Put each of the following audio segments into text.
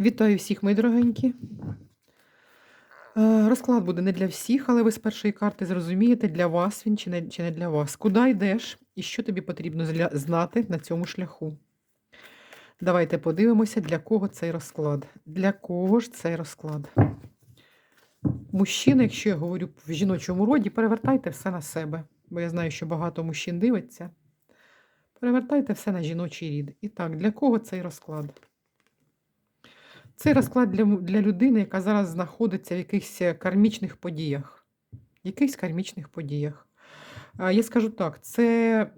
Вітаю всіх, мої дорогенькі. Е, Розклад буде не для всіх, але ви з першої карти зрозумієте, для вас він чи не, чи не для вас. Куди йдеш і що тобі потрібно знати на цьому шляху. Давайте подивимося, для кого цей розклад. Для кого ж цей розклад? Мужчина, якщо я говорю в жіночому роді, перевертайте все на себе. Бо я знаю, що багато мужчин дивиться. Перевертайте все на жіночий рід. І так, для кого цей розклад? Цей розклад для, для людини, яка зараз знаходиться в якихось е, кармічних подіях. Якихось кармічних подіях. Я скажу так, це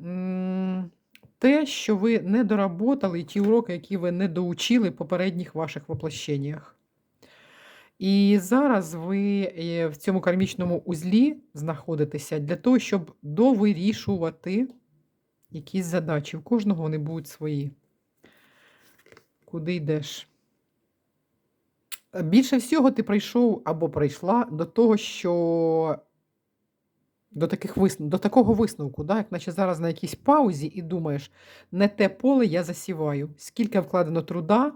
те, що ви не доработали, ті уроки, які ви не доучили в попередніх ваших воплощеннях. І зараз ви е, в цьому кармічному узлі знаходитеся для того, щоб довирішувати якісь задачі. У кожного вони будуть свої. Куди йдеш? Більше всього ти прийшов або прийшла до того, що до, таких висну... до такого висновку, да? як наче зараз на якійсь паузі, і думаєш, не те поле я засіваю. Скільки вкладено труда,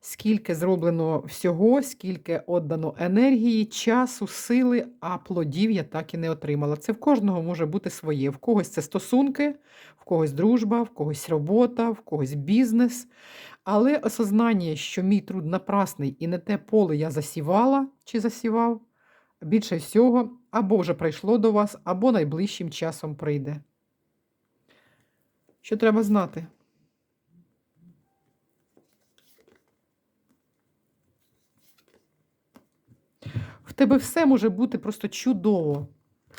скільки зроблено всього, скільки віддано енергії, часу, сили, а плодів я так і не отримала. Це в кожного може бути своє. В когось це стосунки, в когось дружба, в когось робота, в когось бізнес. Але осознання, що мій труд напрасний і не те поле я засівала чи засівав, більше всього або вже прийшло до вас, або найближчим часом прийде. Що треба знати? В тебе все може бути просто чудово.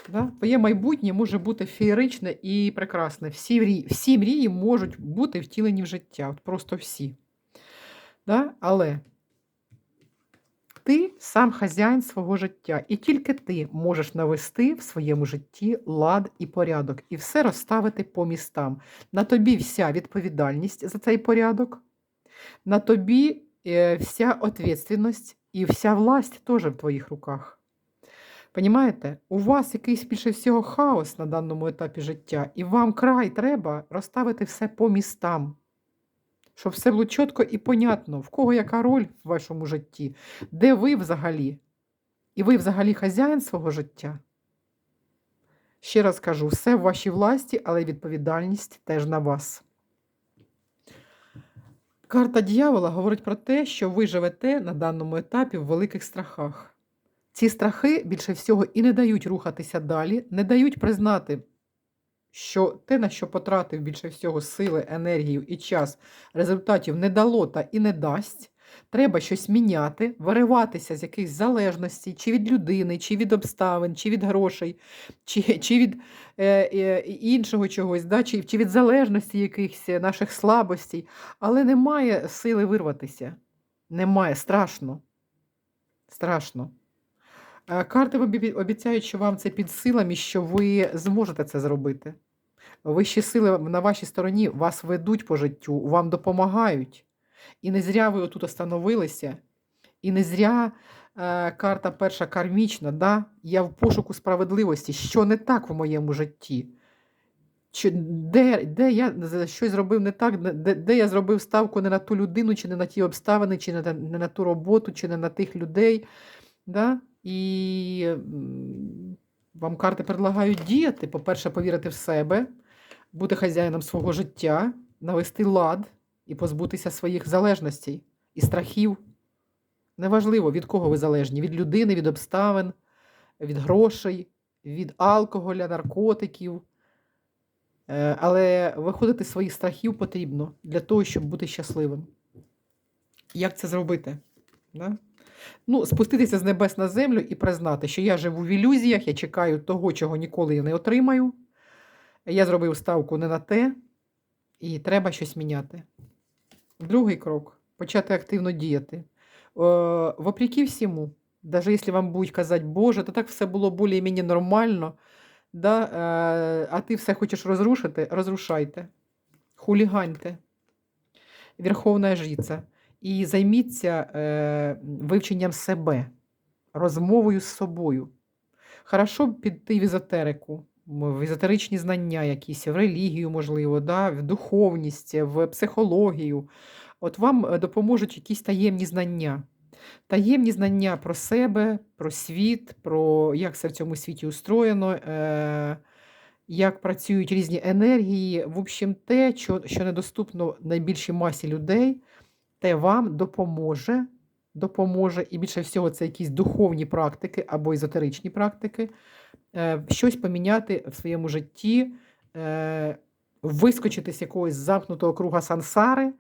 Да? Твоє майбутнє може бути феєричне і прекрасне. Всі мрії, всі мрії можуть бути втілені в життя. От просто всі. Да? Але ти сам хазяїн свого життя, і тільки ти можеш навести в своєму житті лад і порядок, і все розставити по містам. На тобі вся відповідальність за цей порядок, на тобі е, вся відповідальність і вся власть теж в твоїх руках. Понімаєте? У вас якийсь більше всього хаос на даному етапі життя, і вам край треба розставити все по містам щоб все було чітко і понятно, в кого яка роль в вашому житті, де ви взагалі? І ви взагалі хазяїн свого життя? Ще раз кажу, все в вашій власті, але відповідальність теж на вас. Карта дьявола говорить про те, що ви живете на даному етапі в великих страхах. Ці страхи більше всього і не дають рухатися далі, не дають признати що те, на що потратив більше всього сили, енергію і час, результатів не дало та і не дасть. Треба щось міняти, вириватися з якихось залежностей, чи від людини, чи від обставин, чи від грошей, чи чи від е, е, іншого чогось, да? чи, чи від залежності якихось наших слабостей. Але немає сили вирватися. Немає, страшно. Страшно. Е, Карти обіцяють, що вам це під силами, що ви зможете це зробити. Вищі сили на вашій стороні вас ведуть по життю, вам допомагають. І не зря ви отут остановилися, і не зря е, карта перша кармічна, да? я в пошуку справедливості, що не так в моєму житті. Чи, де, де я щось зробив не так, де, де я зробив ставку не на ту людину, чи не на ті обставини, чи не на, не на ту роботу, чи не на тих людей. Да? І вам карти предлагають діяти. По-перше, повірити в себе, бути хазяїном свого життя, навести лад і позбутися своїх залежностей і страхів. Неважливо, від кого ви залежні: від людини, від обставин, від грошей, від алкоголя, наркотиків. Е, Але виходити з своїх страхів потрібно для того, щоб бути щасливим. Як це зробити? Да? Ну, спуститися з небес на землю і признати, що я живу в ілюзіях, я чекаю того, чого ніколи я не отримаю. Я зробив ставку не на те, і треба щось міняти. Другий крок почати активно діяти. Е, Вопреки всьому, навіть якщо вам будуть казати, Боже, то так все було більш-менш нормально, да, е, а ти все хочеш розрушити, розрушайте, хуліганьте. Верховна жриця. І займіться е, вивченням себе, розмовою з собою. Хорошо піти в езотерику, в езотеричні знання якісь, в релігію, можливо, да, в духовність, в психологію. от вам е, допоможуть якісь таємні знання. Таємні знання про себе, про світ, про як все в цьому світі устроєно, е, як працюють різні енергії. В общем, те, що, що недоступно найбільшій масі людей, те вам допоможе. Допоможе, і більше всього, це якісь духовні практики або езотеричні практики, щось поміняти в своєму житті, е, вискочити з якогось замкнутого круга сансари,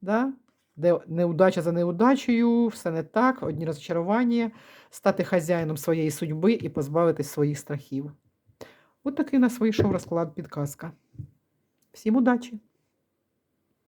да? де неудача за неудачею, все не так, одні розчарування, стати хазяїном своєї судьби і позбавитись своїх страхів. От такий нас вийшов розклад підказка. Всім удачі!